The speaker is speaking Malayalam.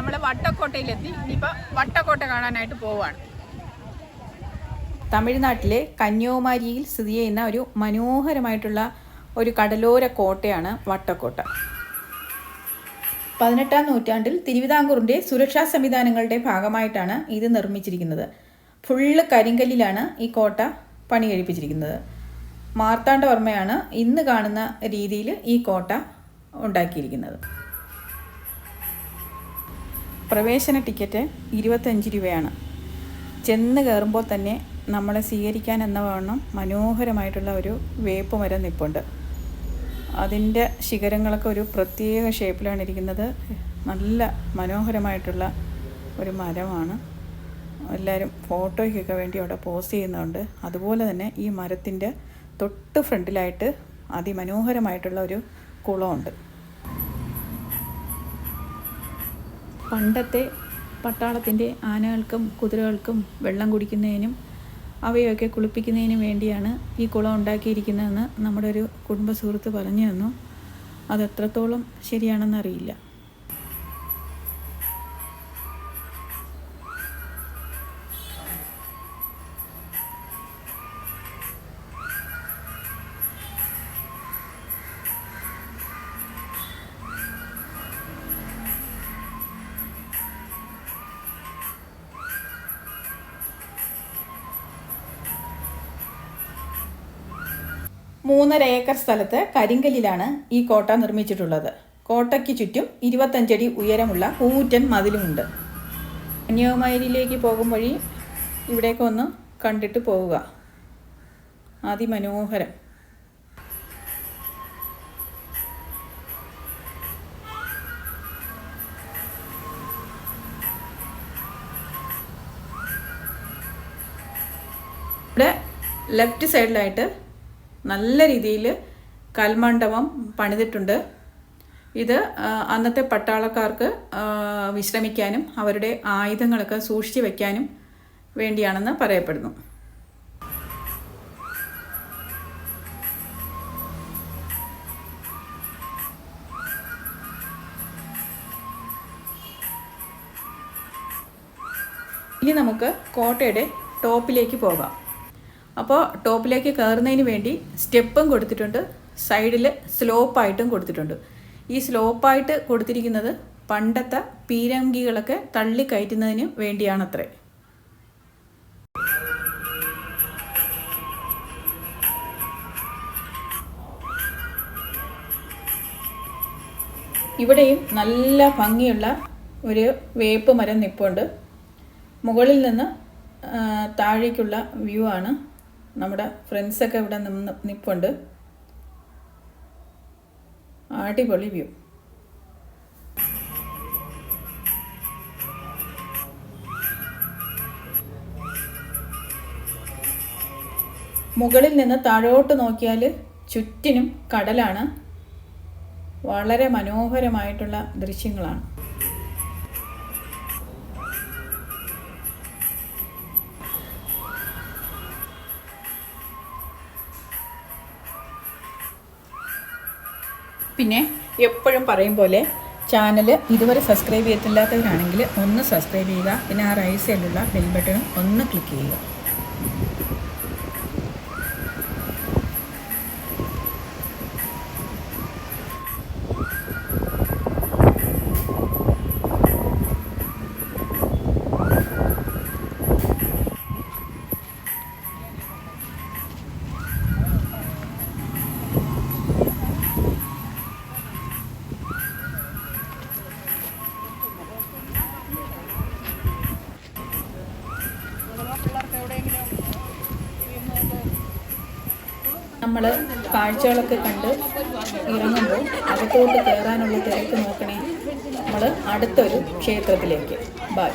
നമ്മൾ വട്ടക്കോട്ടയിലെത്തി. ഇനിയിപ്പോൾ വട്ടക്കോട്ട കാണാനായിട്ട് പോവുകയാണ് തമിഴ്നാട്ടിലെ കന്യാകുമാരിയിൽ സ്ഥിതി ചെയ്യുന്ന ഒരു മനോഹരമായിട്ടുള്ള ഒരു കടലോര കോട്ടയാണ് വട്ടക്കോട്ട. പതിനെട്ടാം നൂറ്റാണ്ടിൽ തിരുവിതാംകൂറിന്റെ സുരക്ഷാ സംവിധാനങ്ങളുടെ ഭാഗമായിട്ടാണ് ഇത് നിർമ്മിച്ചിരിക്കുന്നത്. ഫുള്ള് കരിങ്കല്ലിലാണ് ഈ കോട്ട പണി കഴിപ്പിച്ചിരിക്കുന്നത് മാർത്താണ്ഡവർമ്മയാണ് ഇന്ന് കാണുന്ന രീതിയിൽ ഈ കോട്ട ഉണ്ടാക്കിയിരിക്കുന്നത്. പ്രവേശന ടിക്കറ്റ് ഇരുപത്തഞ്ച് രൂപയാണ്. ചെന്ന് കയറുമ്പോൾ തന്നെ നമ്മളെ സ്വീകരിക്കാൻ എന്ന വണ്ണം മനോഹരമായിട്ടുള്ള ഒരു വേപ്പ് മരം നിപ്പുണ്ട്. അതിന്റെ ശിഖരങ്ങളൊക്കെ ഒരു പ്രത്യേക ഷേപ്പിലാണ് ഇരിക്കുന്നത്. നല്ല മനോഹരമായിട്ടുള്ള ഒരു മരമാണ്. എല്ലാവരും ഫോട്ടോയ്ക്കൊക്കെ വേണ്ടി അവിടെ പോസ്റ്റ് ചെയ്യുന്നുണ്ട്. അതുപോലെ തന്നെ ഈ മരത്തിന്റെ തൊട്ട് ഫ്രണ്ടിലായിട്ട് അതിമനോഹരമായിട്ടുള്ള ഒരു കുളമുണ്ട്. പണ്ടത്തെ പട്ടാളത്തിന്റെ ആനകൾക്കും കുതിരകൾക്കും വെള്ളം കുടിക്കുന്നതിനും അവയൊക്കെ കുളിപ്പിക്കുന്നതിനും വേണ്ടിയാണ് ഈ കുളം ഉണ്ടാക്കിയിരിക്കുന്നതെന്ന് നമ്മുടെ ഒരു കുടുംബ സുഹൃത്ത് പറഞ്ഞു തന്നു. അത് എത്രത്തോളം ശരിയാണെന്നറിയില്ല മൂന്നര ഏക്കർ സ്ഥലത്ത് കരിങ്കല്ലിലാണ് ഈ കോട്ട നിർമ്മിച്ചിട്ടുള്ളത്. കോട്ടയ്ക്ക് ചുറ്റും ഇരുപത്തഞ്ചടി ഉയരമുള്ള കൂറ്റൻ മതിലുമുണ്ട്. കന്യാകുമാരിയിലേക്ക് പോകും വഴി ഇവിടേക്ക് ഒന്ന് കണ്ടിട്ട് പോവുക. അതിമനോഹരം. ഇവിടെ ലെഫ്റ്റ് സൈഡിലായിട്ട് നല്ല രീതിയിൽ കൽമണ്ഡപം പണിതിട്ടുണ്ട്. ഇത് അന്നത്തെ പട്ടാളക്കാർക്ക് വിശ്രമിക്കാനും അവരുടെ ആയുധങ്ങളൊക്കെ സൂക്ഷിച്ചു വയ്ക്കാനും വേണ്ടിയാണെന്ന് പറയപ്പെടുന്നു. ഇനി നമുക്ക് കോട്ടയുടെ ടോപ്പിലേക്ക് പോകാം. അപ്പോൾ ടോപ്പിലേക്ക് കയറുന്നതിന് വേണ്ടി സ്റ്റെപ്പും കൊടുത്തിട്ടുണ്ട്. സൈഡിൽ സ്ലോപ്പായിട്ടും കൊടുത്തിട്ടുണ്ട്. ഈ സ്ലോപ്പായിട്ട് കൊടുത്തിരിക്കുന്നത് പണ്ടത്തെ പീരങ്കികളൊക്കെ തള്ളി തള്ളിക്കയറ്റുന്നതിന് വേണ്ടിയാണത്രേ. ഇവിടെയും നല്ല ഭംഗിയുള്ള ഒരു വേപ്പ് മരം നിപ്പുണ്ട്. മുകളിൽ നിന്ന് താഴേക്കുള്ള വ്യൂ ആണ്. നമ്മുടെ ഫ്രണ്ട്സൊക്കെ ഇവിടെ നിന്ന് നിൽപ്പുണ്ട് അടിപൊളി വ്യൂ മുകളിൽ നിന്ന് താഴോട്ട് നോക്കിയാൽ ചുറ്റിനും കടലാണ്. വളരെ മനോഹരമായിട്ടുള്ള ദൃശ്യങ്ങളാണ്. പിന്നെ എപ്പോഴും പറയും പോലെ ചാനൽ ഇതുവരെ സബ്സ്ക്രൈബ് ചെയ്തിട്ടില്ലാത്തവരാണെങ്കിൽ ഒന്ന് സബ്സ്ക്രൈബ് ചെയ്യുക. പിന്നെ ആ റൈസിലുള്ള ബെൽ ബട്ടണും ഒന്ന് ക്ലിക്ക് ചെയ്യുക. നമ്മൾ കാഴ്ചകളൊക്കെ കണ്ട് ഇറങ്ങുമ്പോൾ അകത്തോട്ട് കയറാനുള്ള തിരക്ക് നോക്കണേ. നമ്മൾ അടുത്തൊരു ക്ഷേത്രത്തിലേക്ക്. ബൈ.